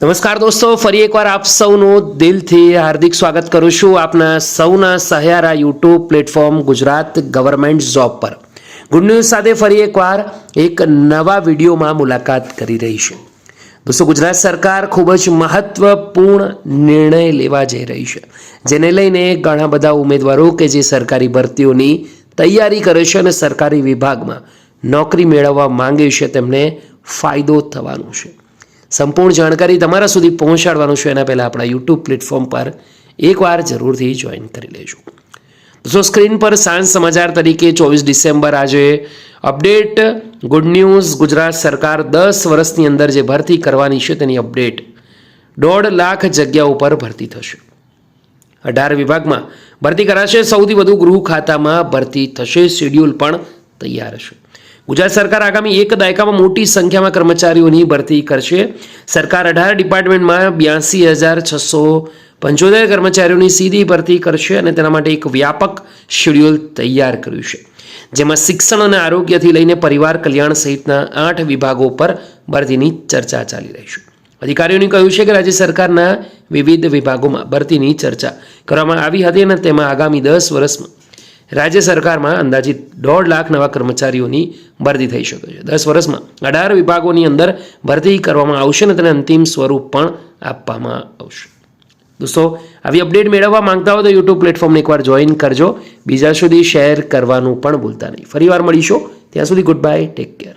નમસ્કાર દોસ્તો, ફરી એકવાર આપ સૌનું દિલથી હાર્દિક સ્વાગત કરું છું આપના સૌના સહારા YouTube platform Gujarat government job પર. ગુડ ન્યૂઝ સાથે ફરી એકવાર એક નવા વિડીયોમાં મુલાકાત કરી રહી છે. દોસ્તો, ગુજરાત સરકાર ખૂબ જ મહત્વપૂર્ણ નિર્ણય લેવા જઈ રહી છે. જેને લઈને ઘણા બધા ઉમેદવારો કે જે સરકારી ભરતીઓની તૈયારી કરે છે અને સરકારી વિભાગમાં નોકરી મેળવવા માંગે છે, તેમને ફાયદો થવાનો છે. સંપૂર્ણ જાણકારી તમારા સુધી પહોંચાડવાનું છે એના પહેલાં આપણા યુટ્યુબ પ્લેટફોર્મ પર એકવાર જરૂરથી જોઈન કરી લેજો. દોસ્તો સ્ક્રીન પર સાંજ સમાચાર તરીકે ચોવીસ ડિસેમ્બર આજે અપડેટ ગુડ ન્યૂઝ ગુજરાત સરકાર દસ વર્ષની અંદર જે ભરતી કરવાની છે તેની અપડેટ દોઢ લાખ જગ્યા ઉપર ભરતી થશે. અઢાર વિભાગમાં ભરતી કરાશે. સૌથી વધુ ગૃહ ખાતામાં ભરતી થશે. શેડ્યુલ પણ તૈયાર છે. ગુજરાત સરકાર આગામી એક દાયકામાં મોટી સંખ્યામાં કર્મચારીઓની ભરતી કરશે. સરકાર અઢાર ડિપાર્ટમેન્ટમાં બ્યાસી હજાર છસો પંચોતેર કર્મચારીઓની સીધી ભરતી કરશે અને તેના માટે એક વ્યાપક શેડ્યુલ તૈયાર કર્યું છે. જેમાં શિક્ષણ અને આરોગ્યથી લઈને પરિવાર કલ્યાણ સહિતના આઠ વિભાગો પર ભરતીની ચર્ચા ચાલી રહી છે. અધિકારીઓને કહ્યું છે કે રાજ્ય સરકારના વિવિધ વિભાગોમાં ભરતીની ચર્ચા કરવામાં આવી હતી અને તેમાં આગામી દસ વર્ષમાં રાજ્ય સરકારમાં અંદાજિત દોઢ લાખ નવા કર્મચારીઓની ભરતી થઈ શકે છે. દસ વર્ષમાં અઢાર વિભાગોની અંદર ભરતી કરવામાં આવશે અને તેને અંતિમ સ્વરૂપ પણ આપવામાં આવશે. દોસ્તો, આવી અપડેટ મેળવવા માંગતા હો તો યુટ્યુબ પ્લેટફોર્મને એકવાર જોઈન કરજો. બીજા સુધી શેર કરવાનું પણ ભૂલતા નહીં. ફરીવાર મળીશું. ત્યાં સુધી ગુડ બાય ટેક કેર